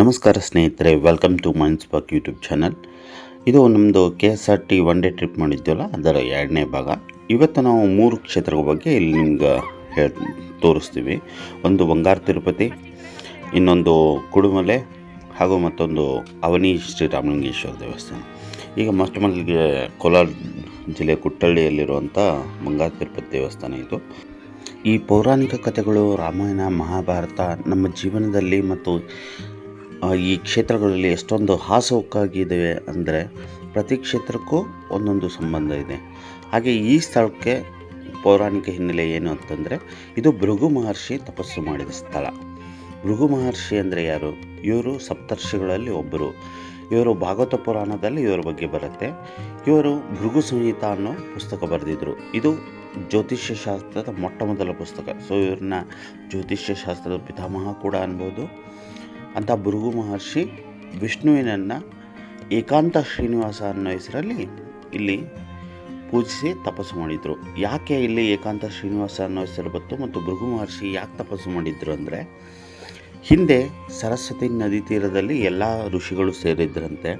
ನಮಸ್ಕಾರ ಸ್ನೇಹಿತರೆ welcome to ಮೈನ್ಸ್ ಪಾಕ್ ಯೂಟ್ಯೂಬ್ ಚಾನಲ್ ಇದು ನಮ್ಮದು K S R T one day trip ಮಾಡಿದ್ವಲ್ಲ, ಅದರ ಎರಡನೇ ಭಾಗ. ಇವತ್ತು ನಾವು ಮೂರು ಕ್ಷೇತ್ರಗಳ ಬಗ್ಗೆ ಇಲ್ಲಿ ನಿಮ್ಗೆ ಹೇಳ್ ತೋರಿಸ್ತೀವಿ. ಒಂದು ಬಂಗಾರ ತಿರುಪತಿ, ಇನ್ನೊಂದು ಕುಡುಮಲೆ, ಹಾಗೂ ಮತ್ತೊಂದು ಅವನಿ ಶ್ರೀರಾಮಲಿಂಗೇಶ್ವರ ದೇವಸ್ಥಾನ. ಈಗ ಮೊಟ್ಟ ಮೊದಲಿಗೆ ಕೋಲಾರ ಜಿಲ್ಲೆ ಕುಟ್ಟಳ್ಳಿಯಲ್ಲಿರುವಂಥ ಬಂಗಾರ ತಿರುಪತಿ ದೇವಸ್ಥಾನ ಇದು. ಈ ಪೌರಾಣಿಕ ಕಥೆಗಳು ರಾಮಾಯಣ, ಮಹಾಭಾರತ, ನಮ್ಮ ಜೀವನದಲ್ಲಿ ಮತ್ತು ಈ ಕ್ಷೇತ್ರಗಳಲ್ಲಿ ಎಷ್ಟೊಂದು ಹಾಸುಹೊಕ್ಕಾಗಿದ್ದಾವೆ ಅಂದರೆ ಪ್ರತಿ ಕ್ಷೇತ್ರಕ್ಕೂ ಒಂದೊಂದು ಸಂಬಂಧ ಇದೆ. ಹಾಗೆ ಈ ಸ್ಥಳಕ್ಕೆ ಪೌರಾಣಿಕ ಹಿನ್ನೆಲೆ ಏನು ಅಂತಂದರೆ ಇದು ಭೃಗು ಮಹರ್ಷಿ ತಪಸ್ಸು ಮಾಡಿದ ಸ್ಥಳ. ಭೃಗು ಮಹರ್ಷಿ ಅಂದರೆ ಯಾರು? ಇವರು ಸಪ್ತರ್ಷಿಗಳಲ್ಲಿ ಒಬ್ಬರು. ಇವರು ಭಾಗವತ ಪುರಾಣದಲ್ಲಿ ಇವರ ಬಗ್ಗೆ ಬರುತ್ತೆ. ಇವರು ಭೃಗು ಸಂಹಿತ ಅನ್ನೋ ಪುಸ್ತಕ ಬರೆದಿದ್ರು. ಇದು ಜ್ಯೋತಿಷ್ಯ ಶಾಸ್ತ್ರದ ಮೊಟ್ಟ ಮೊದಲ ಪುಸ್ತಕ. ಸೊ ಇವ್ರನ್ನ ಜ್ಯೋತಿಷ್ಯ ಶಾಸ್ತ್ರದ ಪಿತಾಮಹ ಕೂಡ ಅನ್ಬೋದು. ಅಂತ ಭೃಗು ಮಹರ್ಷಿ ವಿಷ್ಣುವಿನನ್ನು ಏಕಾಂತ ಶ್ರೀನಿವಾಸ ಅನ್ನೋ ಹೆಸರಲ್ಲಿ ಇಲ್ಲಿ ಪೂಜಿಸಿ ತಪಸ್ಸು ಮಾಡಿದರು. ಯಾಕೆ ಇಲ್ಲಿ ಏಕಾಂತ ಶ್ರೀನಿವಾಸ ಅನ್ನೋ ಹೆಸರು ಬಂತು ಮತ್ತು ಭೃಗು ಮಹರ್ಷಿ ಯಾಕೆ ತಪಸ್ಸು ಮಾಡಿದ್ರು ಅಂದರೆ, ಹಿಂದೆ ಸರಸ್ವತಿ ನದಿ ತೀರದಲ್ಲಿ ಎಲ್ಲ ಋಷಿಗಳು ಸೇರಿದ್ರಂತೆ,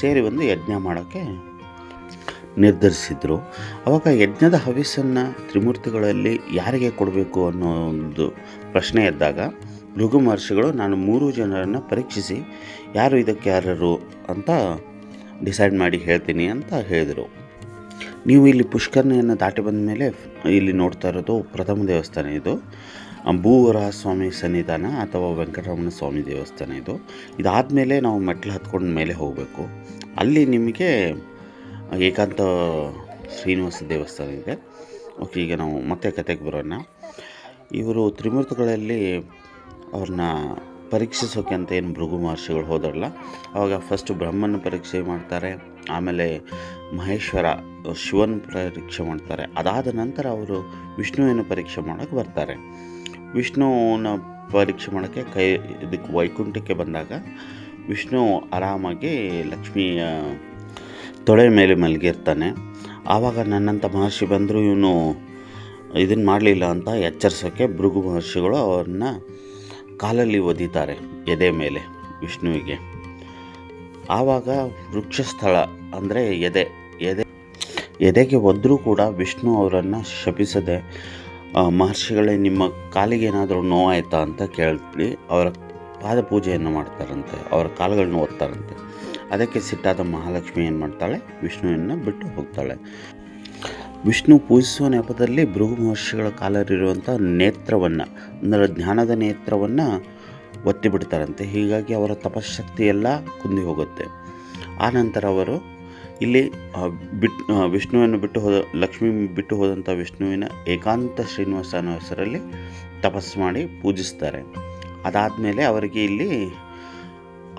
ಸೇರಿ ಒಂದು ಯಜ್ಞ ಮಾಡೋಕ್ಕೆ ನಿರ್ಧರಿಸಿದರು. ಅವಾಗ ಯಜ್ಞದ ಹವಿಸ್ಸನ್ನು ತ್ರಿಮೂರ್ತಿಗಳಲ್ಲಿ ಯಾರಿಗೆ ಕೊಡಬೇಕು ಅನ್ನೋ ಒಂದು ಪ್ರಶ್ನೆ ಎದ್ದಾಗ ಭೃಗು ಮಹರ್ಷಿಗಳು ನಾನು ಮೂರು ಜನರನ್ನು ಪರೀಕ್ಷಿಸಿ, ಯಾರು ಇದಕ್ಕೆ ಯಾರು ಅಂತ ಡಿಸೈಡ್ ಮಾಡಿ ಹೇಳ್ತೀನಿ ಅಂತ ಹೇಳಿದರು. ನೀವು ಇಲ್ಲಿ ಪುಷ್ಕರಣಿಯನ್ನು ದಾಟಿ ಬಂದ ಮೇಲೆ ಇಲ್ಲಿ ನೋಡ್ತಾ ಇರೋದು ಪ್ರಥಮ ದೇವಸ್ಥಾನ ಇದು. ಭೂವರ ಸ್ವಾಮಿ ಸನ್ನಿಧಾನ ಅಥವಾ ವೆಂಕಟರಮಣ ಸ್ವಾಮಿ ದೇವಸ್ಥಾನ ಇದು. ಇದಾದಮೇಲೆ ನಾವು ಮೆಟ್ಲು ಹತ್ಕೊಂಡು ಮೇಲೆ ಹೋಗಬೇಕು. ಅಲ್ಲಿ ನಿಮಗೆ ಏಕಾಂತ ಶ್ರೀನಿವಾಸ ದೇವಸ್ಥಾನ ಇದೆ. ಓಕೆ, ಈಗ ನಾವು ಮತ್ತೆ ಕತೆಗೆ ಬರೋಣ. ಇವರು ತ್ರಿಮೂರ್ತಿಗಳಲ್ಲಿ ಅವ್ರನ್ನ ಪರೀಕ್ಷಿಸೋಕೆ ಅಂತ ಏನು ಭೃಗು ಮಹರ್ಷಿಗಳು ಹೋದ್ರಲ್ಲ, ಅವಾಗ ಫಸ್ಟು ಬ್ರಹ್ಮನ ಪರೀಕ್ಷೆ ಮಾಡ್ತಾರೆ, ಆಮೇಲೆ ಮಹೇಶ್ವರ, ಶಿವನ ಪರೀಕ್ಷೆ ಮಾಡ್ತಾರೆ. ಅದಾದ ನಂತರ ಅವರು ವಿಷ್ಣುವಿನ ಪರೀಕ್ಷೆ ಮಾಡೋಕ್ಕೆ ಬರ್ತಾರೆ. ವಿಷ್ಣುವನ್ನ ಪರೀಕ್ಷೆ ಮಾಡೋಕ್ಕೆ ಕೈ, ಇದಕ್ಕೆ ವೈಕುಂಠಕ್ಕೆ ಬಂದಾಗ ವಿಷ್ಣು ಆರಾಮಾಗಿ ಲಕ್ಷ್ಮಿಯ ತೊಳೆ ಮೇಲೆ ಮಲಗಿರ್ತಾನೆ. ಆವಾಗ ನನ್ನಂಥ ಮಹರ್ಷಿ ಬಂದರೂ ಇವನು ಇದನ್ನು ಮಾಡಲಿಲ್ಲ ಅಂತ ಎಚ್ಚರಿಸೋಕ್ಕೆ ಭೃಗು ಮಹರ್ಷಿಗಳು ಅವ್ರನ್ನ ಕಾಲಲ್ಲಿ ಒದಿತಾರೆ ಎದೆ ಮೇಲೆ, ವಿಷ್ಣುವಿಗೆ. ಆವಾಗ ವೃಕ್ಷಸ್ಥಳ ಅಂದರೆ ಎದೆ ಎದೆ, ಎದೆಗೆ ಒದ್ದರೂ ಕೂಡ ವಿಷ್ಣು ಅವರನ್ನು ಶಪಿಸದೆ ಮಹರ್ಷಿಗಳೇ ನಿಮ್ಮ ಕಾಲಿಗೆ ಏನಾದರೂ ನೋವಾಯ್ತಾ ಅಂತ ಕೇಳಿ ಅವರ ಪಾದ ಪೂಜೆಯನ್ನು ಮಾಡ್ತಾರಂತೆ, ಅವರ ಕಾಲುಗಳನ್ನ ಒತ್ತಾರಂತೆ ಅದಕ್ಕೆ ಸಿಟ್ಟಾದ ಮಹಾಲಕ್ಷ್ಮಿ ಏನು ಮಾಡ್ತಾಳೆ? ವಿಷ್ಣುವನ್ನು ಬಿಟ್ಟು ಹೋಗ್ತಾಳೆ. ವಿಷ್ಣು ಪೂಜಿಸುವ ನೆಪದಲ್ಲಿ ಭೃಗು ಮಹರ್ಷಿಗಳ ಕಾಲರಿರುವಂಥ ನೇತ್ರವನ್ನು, ಅಂದರೆ ಜ್ಞಾನದ ನೇತ್ರವನ್ನು ಒತ್ತಿ ಬಿಡ್ತಾರಂತೆ. ಹೀಗಾಗಿ ಅವರ ತಪಶಕ್ತಿ ಎಲ್ಲ ಕುಂದಿ ಹೋಗುತ್ತೆ. ಆ ನಂತರ ಅವರು ಇಲ್ಲಿ ಬಿಟ್ ವಿಷ್ಣುವನ್ನು ಬಿಟ್ಟು ಹೋದ, ಲಕ್ಷ್ಮಿ ಬಿಟ್ಟು ಹೋದಂಥ ವಿಷ್ಣುವಿನ ಏಕಾಂತ ಶ್ರೀನಿವಾಸ ಅನ್ನೋ ಹೆಸರಲ್ಲಿ ತಪಸ್ಸು ಮಾಡಿ ಪೂಜಿಸ್ತಾರೆ. ಅದಾದಮೇಲೆ ಅವರಿಗೆ ಇಲ್ಲಿ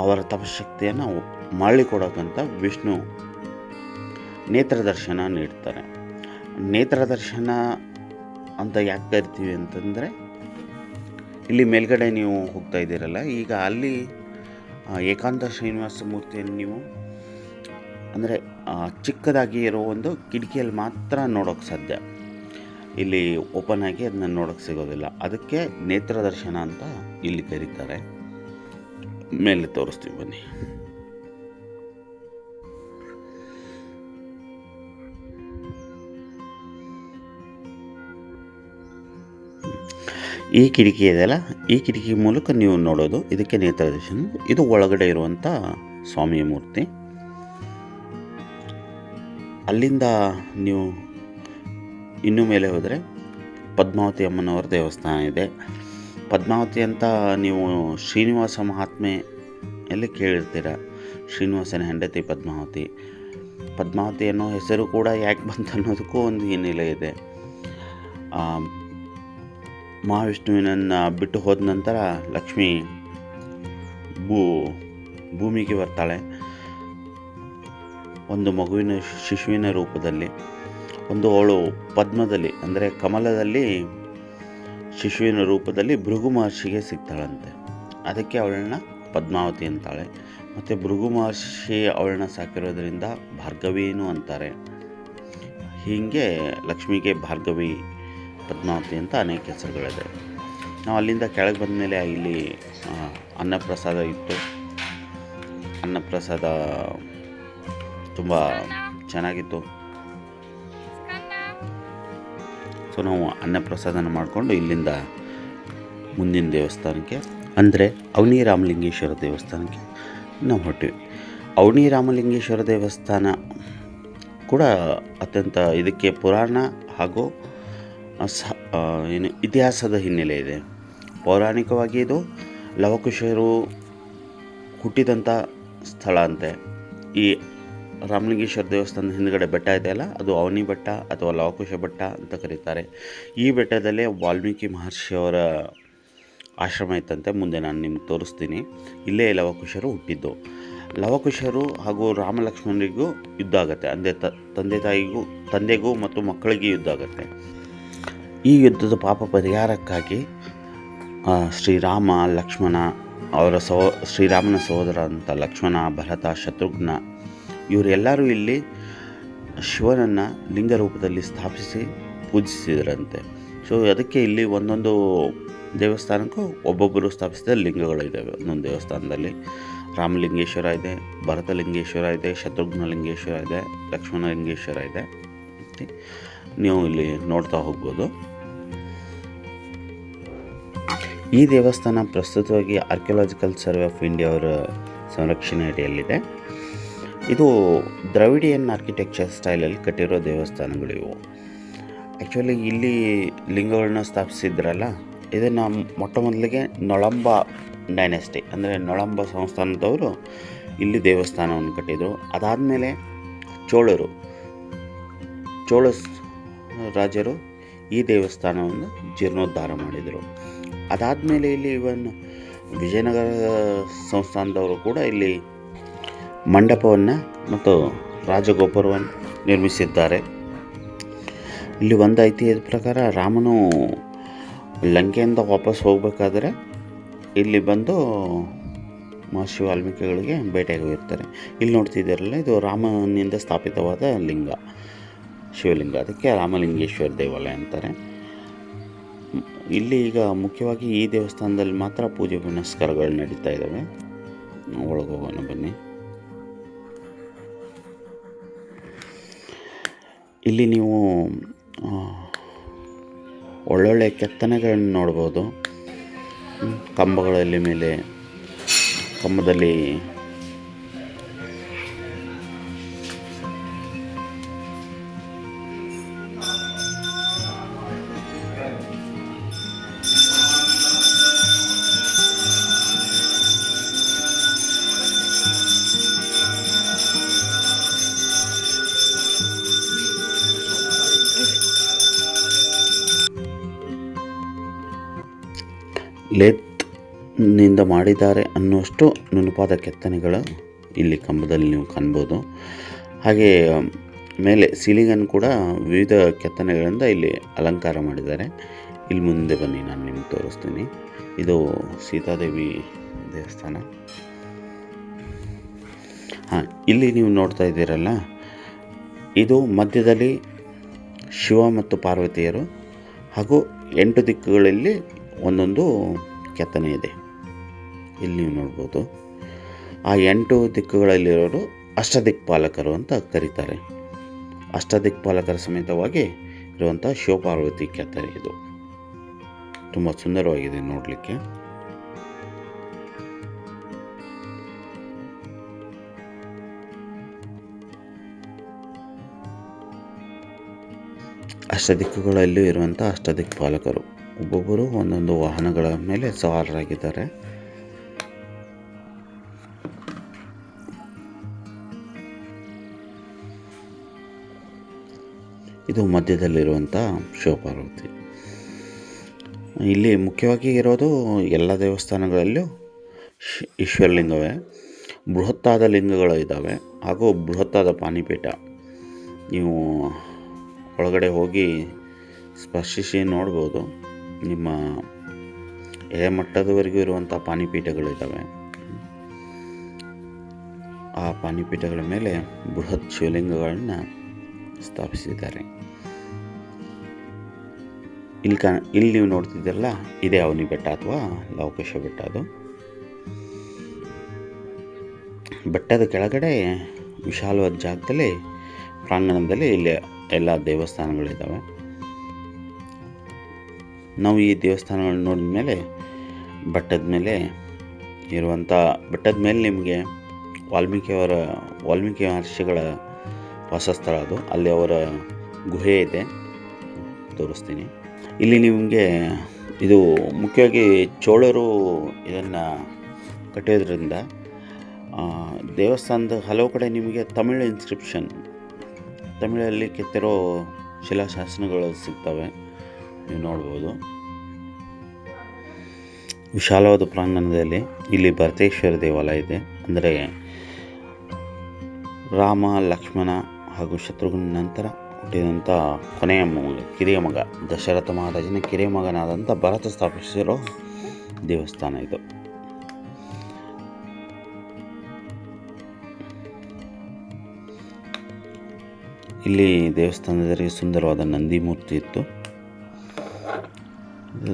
ಅವರ ತಪಶಕ್ತಿಯನ್ನು ಮರಳಿ ವಿಷ್ಣು ನೇತ್ರ ದರ್ಶನ ನೀಡ್ತಾರೆ. ನೇತ್ರ ದರ್ಶನ ಅಂತ ಯಾಕೆ ಕರಿತೀವಿ ಅಂತಂದರೆ, ಇಲ್ಲಿ ಮೇಲ್ಗಡೆ ನೀವು ಹೋಗ್ತಾ ಇದ್ದೀರಲ್ಲ, ಈಗ ಅಲ್ಲಿ ಏಕಾಂತ ಶ್ರೀನಿವಾಸ ಮೂರ್ತಿಯನ್ನು ನೀವು, ಅಂದರೆ ಚಿಕ್ಕದಾಗಿ ಇರೋ ಒಂದು ಕಿಟಕಿಯಲ್ಲಿ ಮಾತ್ರ ನೋಡೋಕ್ಕೆ ಸಾಧ್ಯ. ಇಲ್ಲಿ ಓಪನ್ ಆಗಿ ಅದನ್ನ ನೋಡೋಕ್ಕೆ ಸಿಗೋದಿಲ್ಲ. ಅದಕ್ಕೆ ನೇತ್ರ ದರ್ಶನ ಅಂತ ಇಲ್ಲಿ ಕರೀತಾರೆ. ಮೇಲೆ ತೋರಿಸ್ತೀವಿ ಬನ್ನಿ. ಈ ಕಿಟಕಿ ಇದೆಯಲ್ಲ, ಈ ಕಿಟಕಿ ಮೂಲಕ ನೀವು ನೋಡೋದು, ಇದಕ್ಕೆ ನೇತ್ರ ದರ್ಶನ ಇದು ಒಳಗಡೆ ಇರುವಂಥ ಸ್ವಾಮಿಯ ಮೂರ್ತಿ. ಅಲ್ಲಿಂದ ನೀವು ಇನ್ನೂ ಮೇಲೆ ಹೋದರೆ ಪದ್ಮಾವತಿ ಅಮ್ಮನವರ ದೇವಸ್ಥಾನ ಇದೆ. ಪದ್ಮಾವತಿ ಅಂತ ನೀವು ಶ್ರೀನಿವಾಸ ಮಹಾತ್ಮೆ ಎಲ್ಲಿ ಕೇಳಿರ್ತೀರ? ಶ್ರೀನಿವಾಸನ ಹೆಂಡತಿ ಪದ್ಮಾವತಿ. ಪದ್ಮಾವತಿ ಅನ್ನೋ ಹೆಸರು ಕೂಡ ಯಾಕೆ ಬಂತು ಅನ್ನೋದಕ್ಕೂ ಒಂದು ಹಿನ್ನೆಲೆ ಇದೆ. ಮಹಾವಿಷ್ಣುವಿನನ್ನು ಬಿಟ್ಟು ಹೋದ ನಂತರ ಲಕ್ಷ್ಮಿ ಭೂ ಭೂಮಿಗೆ ಬರ್ತಾಳೆ. ಒಂದು ಮಗುವಿನ ಶಿಶುವಿನ ರೂಪದಲ್ಲಿ, ಒಂದು ಅವಳು ಪದ್ಮದಲ್ಲಿ, ಅಂದರೆ ಕಮಲದಲ್ಲಿ ಶಿಶುವಿನ ರೂಪದಲ್ಲಿ ಭೃಗು ಮಹರ್ಷಿಗೆ ಸಿಗ್ತಾಳಂತೆ. ಅದಕ್ಕೆ ಅವಳನ್ನ ಪದ್ಮಾವತಿ ಅಂತಾಳೆ. ಮತ್ತು ಭೃಗು ಮಹರ್ಷಿ ಅವಳನ್ನ ಸಾಕಿರೋದ್ರಿಂದ ಭಾರ್ಗವಿನೂ ಅಂತಾರೆ? ಹೀಗೆ ಲಕ್ಷ್ಮಿಗೆ ಭಾರ್ಗವಿ ಪದ್ಮಾವತಿ ಅಂತ ಅನೇಕ ಹೆಸರುಗಳಿದೆ. ನಾವು ಅಲ್ಲಿಂದ ಕೆಳಗೆ ಬಂದ ಮೇಲೆ ಇಲ್ಲಿ ಅನ್ನಪ್ರಸಾದ ಇತ್ತು. ಅನ್ನಪ್ರಸಾದ ತುಂಬ ಚೆನ್ನಾಗಿತ್ತು. ಸೊ, ನಾವು ಅನ್ನಪ್ರಸಾದನ ಮಾಡಿಕೊಂಡು ಇಲ್ಲಿಂದ ಮುಂದಿನ ದೇವಸ್ಥಾನಕ್ಕೆ, ಅಂದರೆ ಅವನಿ ರಾಮಲಿಂಗೇಶ್ವರ ದೇವಸ್ಥಾನಕ್ಕೆ ನಾವು ಹೊರಟಿವಿ. ಅವನಿ ರಾಮಲಿಂಗೇಶ್ವರ ದೇವಸ್ಥಾನ ಕೂಡ ಅತ್ಯಂತ ಇದಕ್ಕೆ ಪುರಾಣ ಹಾಗೂ ಏನು ಇತಿಹಾಸದ ಹಿನ್ನೆಲೆ ಇದೆ. ಪೌರಾಣಿಕವಾಗಿ ಇದು ಲವಕುಶರು ಹುಟ್ಟಿದಂಥ ಸ್ಥಳ ಅಂತೆ. ಈ ರಾಮಲಿಂಗೇಶ್ವರ ದೇವಸ್ಥಾನದ ಹಿಂದ್ಗಡೆ ಬೆಟ್ಟ ಇದೆಯಲ್ಲ ಅದು ಅವನಿ ಬೆಟ್ಟ ಅಥವಾ ಲವಕುಶ ಬೆಟ್ಟ ಅಂತ ಕರೀತಾರೆ. ಈ ಬೆಟ್ಟದಲ್ಲೇ ವಾಲ್ಮೀಕಿ ಮಹರ್ಷಿಯವರ ಆಶ್ರಮ ಇತ್ತಂತೆ, ಮುಂದೆ ನಾನು ನಿಮ್ಗೆ ತೋರಿಸ್ತೀನಿ. ಇಲ್ಲೇ ಲವಕುಶರು ಹುಟ್ಟಿದ್ದು. ಲವಕುಶರು ಹಾಗೂ ರಾಮಲಕ್ಷ್ಮಣರಿಗೂ ಯುದ್ಧ ಆಗುತ್ತೆ. ಅಂದರೆ ತಂದೆ ತಾಯಿಗೂ, ತಂದೆಗೂ ಮತ್ತು ಮಕ್ಕಳಿಗೆ ಯುದ್ಧ ಆಗುತ್ತೆ. ಈ ಯುದ್ಧದ ಪಾಪ ಪರಿಹಾರಕ್ಕಾಗಿ ಶ್ರೀರಾಮ, ಲಕ್ಷ್ಮಣ ಅವರ ಸಹೋ ಶ್ರೀರಾಮನ ಸಹೋದರ ಅಂತ ಲಕ್ಷ್ಮಣ, ಭರತ, ಶತ್ರುಘ್ನ ಇವರೆಲ್ಲರೂ ಇಲ್ಲಿ ಶಿವನನ್ನು ಲಿಂಗ ರೂಪದಲ್ಲಿ ಸ್ಥಾಪಿಸಿ ಪೂಜಿಸಿದರಂತೆ. ಸೊ ಅದಕ್ಕೆ ಇಲ್ಲಿ ಒಂದೊಂದು ದೇವಸ್ಥಾನಕ್ಕೂ ಒಬ್ಬೊಬ್ಬರು ಸ್ಥಾಪಿಸಿದ ಲಿಂಗಗಳಿದ್ದಾವೆ ಒಂದೊಂದು ದೇವಸ್ಥಾನದಲ್ಲಿ ರಾಮಲಿಂಗೇಶ್ವರ ಇದೆ, ಭರತಲಿಂಗೇಶ್ವರ ಇದೆ ಶತ್ರುಘ್ನ ಲಿಂಗೇಶ್ವರ ಇದೆ ಲಕ್ಷ್ಮಣ ಲಿಂಗೇಶ್ವರ ಇದೆ. ನೀವು ಇಲ್ಲಿ ನೋಡ್ತಾ ಹೋಗ್ಬೋದು. ಈ ದೇವಸ್ಥಾನ ಪ್ರಸ್ತುತವಾಗಿ ಆರ್ಕಿಯಾಲಜಿಕಲ್ ಸರ್ವೆ ಆಫ್ ಇಂಡಿಯಾ ಅವರ ಸಂರಕ್ಷಣೆ ಅಡಿಯಲ್ಲಿದೆ. ಇದು ದ್ರವಿಡಿಯನ್ ಆರ್ಕಿಟೆಕ್ಚರ್ ಸ್ಟೈಲಲ್ಲಿ ಕಟ್ಟಿರೋ ದೇವಸ್ಥಾನಗಳು ಇವು ಆ್ಯಕ್ಚುಲಿ ಇಲ್ಲಿ ಲಿಂಗಗಳನ್ನ ಸ್ಥಾಪಿಸಿದ್ರಲ್ಲ, ಇದನ್ನು ಮೊಟ್ಟ ಮೊದಲಿಗೆ ನೊಳಂಬ ಡೈನೆಸ್ಟಿ ಅಂದರೆ ನೊಳಂಬ ಸಂಸ್ಥಾನದವರು ಇಲ್ಲಿ ದೇವಸ್ಥಾನವನ್ನು ಕಟ್ಟಿದರು. ಅದಾದಮೇಲೆ ಚೋಳರು ಚೋಳ ರಾಜರು ಈ ದೇವಸ್ಥಾನವನ್ನು ಜೀರ್ಣೋದ್ಧಾರ ಮಾಡಿದರು. ಅದಾದಮೇಲೆ ಇಲ್ಲಿ ಇವನ್ ವಿಜಯನಗರ ಸಂಸ್ಥಾನದವರು ಕೂಡ ಇಲ್ಲಿ ಮಂಟಪವನ್ನು ಮತ್ತು ರಾಜಗೋಪುರವನ್ನು ನಿರ್ಮಿಸಿದ್ದಾರೆ. ಇಲ್ಲಿ ಒಂದು ಐತಿಹ್ಯದ ಪ್ರಕಾರ ರಾಮನು ಲಂಕೆಯಿಂದ ವಾಪಸ್ ಹೋಗಬೇಕಾದ್ರೆ ಇಲ್ಲಿ ಬಂದು ಮಹರ್ಷಿ ವಾಲ್ಮೀಕಿಗಳಿಗೆ ಭೇಟಿಯಾಗಿ ಇಲ್ಲಿ ನೋಡ್ತಿದ್ದೀರಲ್ಲ, ಇದು ರಾಮನಿಂದ ಸ್ಥಾಪಿತವಾದ ಲಿಂಗ, ಶಿವಲಿಂಗ. ಅದಕ್ಕೆ ರಾಮಲಿಂಗೇಶ್ವರ ದೇವಾಲಯ ಅಂತಾರೆ. ಇಲ್ಲಿ ಈಗ ಮುಖ್ಯವಾಗಿ ಈ ದೇವಸ್ಥಾನದಲ್ಲಿ ಮಾತ್ರ ಪೂಜೆ ಪುನಸ್ಕಾರಗಳು ನಡೀತಾ ಇದ್ದಾವೆ. ಒಳಗೆ ಹೋಗೋಣ ಬನ್ನಿ. ಇಲ್ಲಿ ನೀವು ಒಳ್ಳೊಳ್ಳೆ ಕೆತ್ತನೆಗಳನ್ನು ನೋಡ್ಬೋದು. ಕಂಬಗಳಲ್ಲಿ ಮೇಲೆ, ಕಂಬದಲ್ಲಿ ಲೇತ್ನಿಂದ ಮಾಡಿದ್ದಾರೆ ಅನ್ನುವಷ್ಟು ನುಣುಪಾದ ಕೆತ್ತನೆಗಳು ಇಲ್ಲಿ ಕಂಬದಲ್ಲಿ ನೀವು ಕಾಣ್ಬೋದು. ಹಾಗೆ, ಮೇಲೆ ಸೀಲಿಂಗನ್ನು ಕೂಡ ವಿವಿಧ ಕೆತ್ತನೆಗಳಿಂದ ಇಲ್ಲಿ ಅಲಂಕಾರ ಮಾಡಿದ್ದಾರೆ. ಇಲ್ಲಿ ಮುಂದೆ ಬನ್ನಿ, ನಾನು ನಿಮ್ಗೆ ತೋರಿಸ್ತೀನಿ. ಇದು ಸೀತಾದೇವಿ ದೇವಸ್ಥಾನ. ಹಾಂ, ಇಲ್ಲಿ ನೀವು ನೋಡ್ತಾ ಇದ್ದೀರಲ್ಲ, ಇದು ಮಧ್ಯದಲ್ಲಿ ಶಿವ ಮತ್ತು ಪಾರ್ವತಿಯರು ಹಾಗೂ ಎಂಟು ದಿಕ್ಕುಗಳಲ್ಲಿ ಒಂದೊಂದು ಕೆತ್ತನೆ ಇದೆ. ಇಲ್ಲಿ ನೀವು ನೋಡ್ಬೋದು. ಆ ಎಂಟು ದಿಕ್ಕುಗಳಲ್ಲಿರೋರು ಅಷ್ಟದಿಕ್ಪಾಲಕರು ಅಂತ ಕರೀತಾರೆ. ಅಷ್ಟದಿಕ್ಪಾಲಕರ ಸಮೇತವಾಗಿ ಇರುವಂಥ ಶಿವಪಾರ್ವತಿ ಕೆತ್ತನೆ ಇದು. ತುಂಬ ಸುಂದರವಾಗಿದೆ ನೋಡಲಿಕ್ಕೆ. ಅಷ್ಟದಿಕ್ಕುಗಳಲ್ಲೂ ಇರುವಂಥ ಅಷ್ಟದಿಕ್ಪಾಲಕರು ಒಬ್ಬೊಬ್ಬರು ಒಂದೊಂದು ವಾಹನಗಳ ಮೇಲೆ ಸವಾರರಾಗಿದ್ದಾರೆ. ಇದು ಮಧ್ಯದಲ್ಲಿರುವಂಥ ಶಿವಪಾರ್ವತಿ. ಇಲ್ಲಿ ಮುಖ್ಯವಾಗಿ ಇರೋದು ಎಲ್ಲ ದೇವಸ್ಥಾನಗಳಲ್ಲೂ ಈಶ್ವರಲಿಂಗವೇ. ಬೃಹತ್ತಾದ ಲಿಂಗಗಳು ಇದ್ದಾವೆ. ಹಾಗೂ ಬೃಹತ್ತಾದ ಪಾನಿಪೀಠ. ನೀವು ಒಳಗಡೆ ಹೋಗಿ ಸ್ಪರ್ಶಿಸಿ ನೋಡ್ಬೋದು. ನಿಮ್ಮ ಎಳೆ ಮಟ್ಟದವರೆಗೂ ಇರುವಂಥ ಪಾನಿಪೀಠಗಳಿದ್ದಾವೆ. ಆ ಪಾನಿಪೀಠಗಳ ಮೇಲೆ ಬೃಹತ್ ಶಿವಲಿಂಗಗಳನ್ನು ಸ್ಥಾಪಿಸಿದ್ದಾರೆ. ಇಲ್ಲಿ ಕ ಇಲ್ಲಿ ನೀವು ನೋಡ್ತಿದ್ದೀರಲ್ಲ, ಇದೇ ಅವನಿ ಬೆಟ್ಟ ಅಥವಾ ಲವಕೇಶ ಬೆಟ್ಟ ಅದು. ಬೆಟ್ಟದ ಕೆಳಗಡೆ ವಿಶಾಲವಾದ ಜಾಗದಲ್ಲಿ, ಪ್ರಾಂಗಣದಲ್ಲಿ ಇಲ್ಲಿ ಎಲ್ಲ ದೇವಸ್ಥಾನಗಳಿದ್ದಾವೆ. ನಾವು ಈ ದೇವಸ್ಥಾನಗಳನ್ನ ನೋಡಿದ ಮೇಲೆ ಬೆಟ್ಟದ ಮೇಲೆ ಇರುವಂಥ ಬೆಟ್ಟದ ಮೇಲೆ ನಿಮಗೆ ವಾಲ್ಮೀಕಿಯವರ ವಾಲ್ಮೀಕಿ ಮಹರ್ಷಿಗಳ ವಾಸಸ್ಥಳ ಅದು. ಅಲ್ಲಿ ಅವರ ಗುಹೆ ಇದೆ. ತೋರಿಸ್ತೀನಿ. ಇಲ್ಲಿ ನಿಮಗೆ ಇದು ಮುಖ್ಯವಾಗಿ ಚೋಳರು ಇದನ್ನು ಕಟ್ಟಿಯೋದ್ರಿಂದ ಆ, ದೇವಸ್ಥಾನದ ಹಲವು ಕಡೆ ನಿಮಗೆ ತಮಿಳು ಇನ್ಸ್ಕ್ರಿಪ್ಷನ್ ತಮಿಳಲ್ಲಿ ಕೆತ್ತಿರೋ ಶಿಲಾಶಾಸನಗಳು ಸಿಗ್ತವೆ. ನೀವು ನೋಡ್ಬೋದು. ವಿಶಾಲವಾದ ಪ್ರಾಂಗಣದಲ್ಲಿ ಇಲ್ಲಿ ಭರತೇಶ್ವರ ದೇವಾಲಯ ಇದೆ. ಅಂದರೆ ರಾಮ, ಲಕ್ಷ್ಮಣ ಹಾಗೂ ಶತ್ರುಘ್ನ ನಂತರ ಹುಟ್ಟಿದಂಥ ಕೊನೆಯ ಮಗ, ಕಿರಿಯ ಮಗ, ದಶರಥ ಮಹಾರಾಜನ ಕಿರಿಯ ಮಗನಾದಂಥ ಭರತ ಸ್ಥಾಪಿಸಿರೋ ದೇವಸ್ಥಾನ ಇದು. ಇಲ್ಲಿ ದೇವಸ್ಥಾನದಲ್ಲಿ ಸುಂದರವಾದ ನಂದಿ ಮೂರ್ತಿ ಇತ್ತು.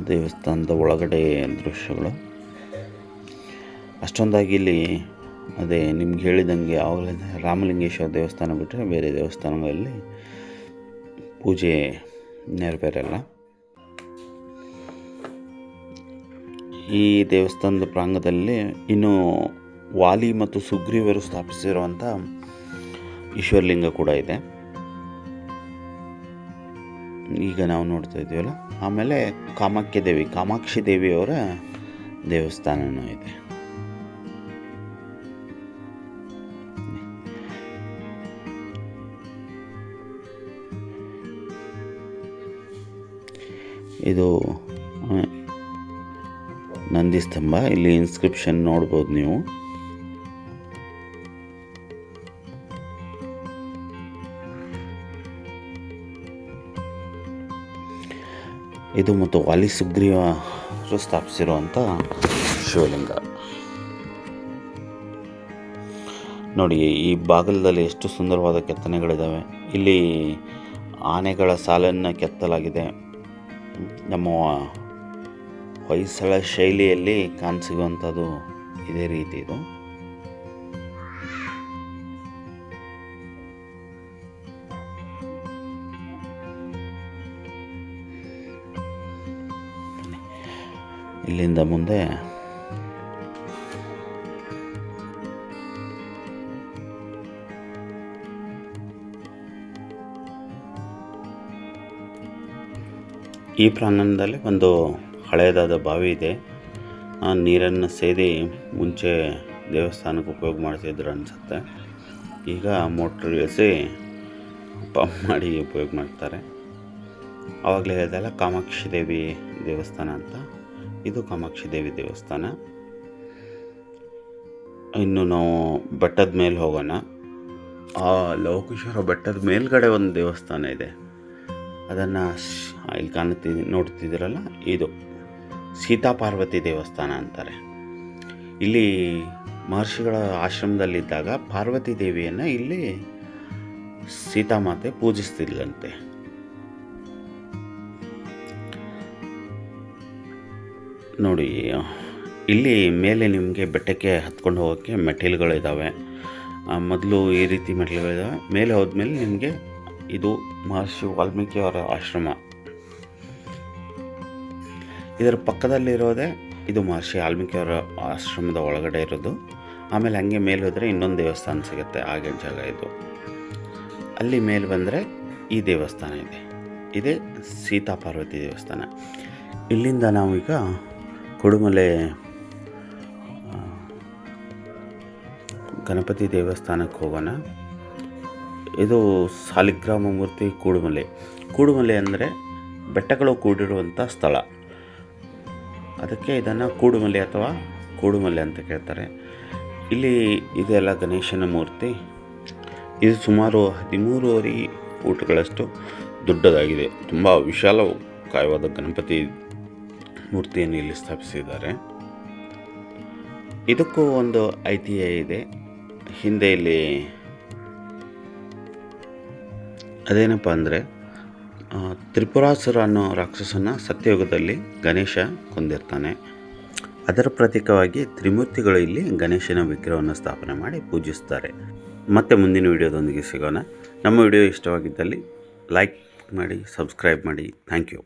ದೇವಸ್ಥಾನದ ಒಳಗಡೆ ದೃಶ್ಯಗಳು. ಅಷ್ಟೊಂದಾಗಿ ಇಲ್ಲಿ ಅದೇ ನಿಮ್ಗೆ ಹೇಳಿದಂಗೆ ಆವಾಗಲೇ ರಾಮಲಿಂಗೇಶ್ವರ ದೇವಸ್ಥಾನ ಬಿಟ್ಟರೆ ಬೇರೆ ದೇವಸ್ಥಾನಗಳಲ್ಲಿ ಪೂಜೆ ನೆರವೇರಲ್ಲ. ಈ ದೇವಸ್ಥಾನದ ಪ್ರಾಂಗದಲ್ಲಿ ಇನ್ನು ವಾಲಿ ಮತ್ತು ಸುಗ್ರೀವರು ಸ್ಥಾಪಿಸಿರುವಂಥ ಈಶ್ವರಲಿಂಗ ಕೂಡ ಇದೆ. ಈಗ ನಾವು ನೋಡ್ತಾ ಇದ್ದೀವಲ್ಲ ಆಮೇಲೆ ಕಾಮಾಖ್ಯ ದೇವಿ ಕಾಮಾಕ್ಷಿ ದೇವಿಯವರ ದೇವಸ್ಥಾನನೂ ಇದೆ. ಇದು ನಂದಿ ಸ್ತಂಭ. ಇಲ್ಲಿ ಇನ್ಸ್ಕ್ರಿಪ್ಷನ್ ನೋಡ್ಬೋದು ನೀವು. ಇದು ಮತ್ತು ವಾಲಿ ಸುಗ್ರೀವರು ಸ್ಥಾಪಿಸಿರುವಂಥ ಶಿವಲಿಂಗ. ನೋಡಿ, ಈ ಬಾಗಿಲದಲ್ಲಿ ಎಷ್ಟು ಸುಂದರವಾದ ಕೆತ್ತನೆಗಳಿದ್ದಾವೆ. ಇಲ್ಲಿ ಆನೆಗಳ ಸಾಲನ್ನು ಕೆತ್ತಲಾಗಿದೆ. ನಮ್ಮ ಹೊಯ್ಸಳ ಶೈಲಿಯಲ್ಲಿ ಕಾಣಸಿಗುವಂಥದ್ದು ಇದೇ ರೀತಿ ಇದು. ಇಲ್ಲಿಂದ ಮುಂದೆ ಈ ಪ್ರಾಂಗಣದಲ್ಲಿ ಒಂದು ಹಳೆಯದಾದ ಬಾವಿ ಇದೆ. ಆ ನೀರನ್ನು ಸೇದಿ ಮುಂಚೆ ದೇವಸ್ಥಾನಕ್ಕೆ ಉಪಯೋಗ ಮಾಡ್ತಿದ್ರು ಅನಿಸುತ್ತೆ. ಈಗ ಮೋಟ್ರ್ ಇಳಿಸಿ ಪಂಪ್ ಮಾಡಿ ಉಪಯೋಗ ಮಾಡ್ತಾರೆ. ಆವಾಗಲೇ ಹೇಳಿದೆಲ್ಲ ಕಾಮಾಕ್ಷಿ ದೇವಿ ದೇವಸ್ಥಾನ ಅಂತ. ಇದು ಕಾಮಾಕ್ಷಿ ದೇವಿ ದೇವಸ್ಥಾನ. ಇನ್ನು ನಾವು ಬೆಟ್ಟದ ಮೇಲೆ ಹೋಗೋಣ. ಆ ಲೋಕೇಶ್ವರ ಬೆಟ್ಟದ ಮೇಲ್ಗಡೆ ಒಂದು ದೇವಸ್ಥಾನ ಇದೆ. ಅದನ್ನು ಇಲ್ಲಿ ಕಾಣುತ್ತಿ ನೋಡ್ತಿದ್ದೀರಲ್ಲ? ಇದು ಸೀತಾ ಪಾರ್ವತಿ ದೇವಸ್ಥಾನ ಅಂತಾರೆ. ಇಲ್ಲಿ ಮಹರ್ಷಿಗಳ ಆಶ್ರಮದಲ್ಲಿದ್ದಾಗ ಪಾರ್ವತಿ ದೇವಿಯನ್ನು ಇಲ್ಲಿ ಸೀತಾಮಾತೆ ಪೂಜಿಸ್ತಿದ್ಲಂತೆ ನೋಡಿ, ಇಲ್ಲಿ ಮೇಲೆ ನಿಮಗೆ ಬೆಟ್ಟಕ್ಕೆ ಹತ್ಕೊಂಡು ಹೋಗೋಕ್ಕೆ ಮೆಟೀರಿಯಲ್ಗಳಿದ್ದಾವೆ ಮೊದಲು ಈ ರೀತಿ ಮೆಟೀರಿಯಲ್ಗಳಿದ್ದಾವೆ ಮೇಲೆ ಹೋದ್ಮೇಲೆ ನಿಮಗೆ ಇದು ಮಹರ್ಷಿ ವಾಲ್ಮೀಕಿ ಅವರ ಆಶ್ರಮ. ಇದರ ಪಕ್ಕದಲ್ಲಿರೋದೇ ಇದು ಮಹರ್ಷಿ ವಾಲ್ಮೀಕಿ ಅವರ ಆಶ್ರಮದ ಒಳಗಡೆ ಇರೋದು. ಆಮೇಲೆ ಹಂಗೆ ಮೇಲೆ ಹೋದರೆ ಇನ್ನೊಂದು ದೇವಸ್ಥಾನ ಸಿಗುತ್ತೆ, ಹಾಗೆ ಜಾಗ ಇದು. ಅಲ್ಲಿ ಮೇಲೆ ಬಂದರೆ ಈ ದೇವಸ್ಥಾನ ಇದೆ. ಇದೇ ಸೀತಾ ಪಾರ್ವತಿ ದೇವಸ್ಥಾನ. ಇಲ್ಲಿಂದ ನಾವೀಗ ಕುಡುಮಲೆ ಗಣಪತಿ ದೇವಸ್ಥಾನಕ್ಕೆ ಹೋಗೋಣ. ಇದು ಸಾಲಿಗ್ರಾಮ ಮೂರ್ತಿ ಕೂಡುಮಲೆ. ಕೂಡುಮಲೆ ಅಂದರೆ ಬೆಟ್ಟಗಳು ಕೂಡಿರುವಂಥ ಸ್ಥಳ. ಅದಕ್ಕೆ ಇದನ್ನು ಕೂಡುಮಲೆ ಅಥವಾ ಕೂಡುಮಲೆ ಅಂತ ಕೇಳ್ತಾರೆ. ಇಲ್ಲಿ ಇದೆಲ್ಲ ಗಣೇಶನ ಮೂರ್ತಿ. ಇದು ಸುಮಾರು ಹದಿಮೂರುವರೆ ಫೂಟ್ಗಳಷ್ಟು ದೊಡ್ಡದಾಗಿದೆ. ತುಂಬ ವಿಶಾಲಕಾಯವಾದ ಗಣಪತಿ ಮೂರ್ತಿಯನ್ನು ಇಲ್ಲಿ ಸ್ಥಾಪಿಸಿದ್ದಾರೆ. ಇದಕ್ಕೂ ಒಂದು ಐತಿಹ್ಯ ಇದೆ. ಹಿಂದೆ ಇಲ್ಲಿ ಅದೇನಪ್ಪ ಅಂದರೆ ತ್ರಿಪುರಾಸುರ ಅನ್ನೋ ರಾಕ್ಷಸನ ಸತ್ಯಯುಗದಲ್ಲಿ ಗಣೇಶ ಕೊಂದಿರ್ತಾನೆ ಅದರ ಪ್ರತೀಕವಾಗಿ ತ್ರಿಮೂರ್ತಿಗಳು ಇಲ್ಲಿ ಗಣೇಶನ ವಿಗ್ರಹವನ್ನು ಸ್ಥಾಪನೆ ಮಾಡಿ ಪೂಜಿಸ್ತಾರೆ. ಮತ್ತೆ ಮುಂದಿನ ವಿಡಿಯೋದೊಂದಿಗೆ ಸಿಗೋಣ. ನಮ್ಮ ವಿಡಿಯೋ ಇಷ್ಟವಾಗಿದ್ದಲ್ಲಿ ಲೈಕ್ ಮಾಡಿ, ಸಬ್ಸ್ಕ್ರೈಬ್ ಮಾಡಿ. Thank you.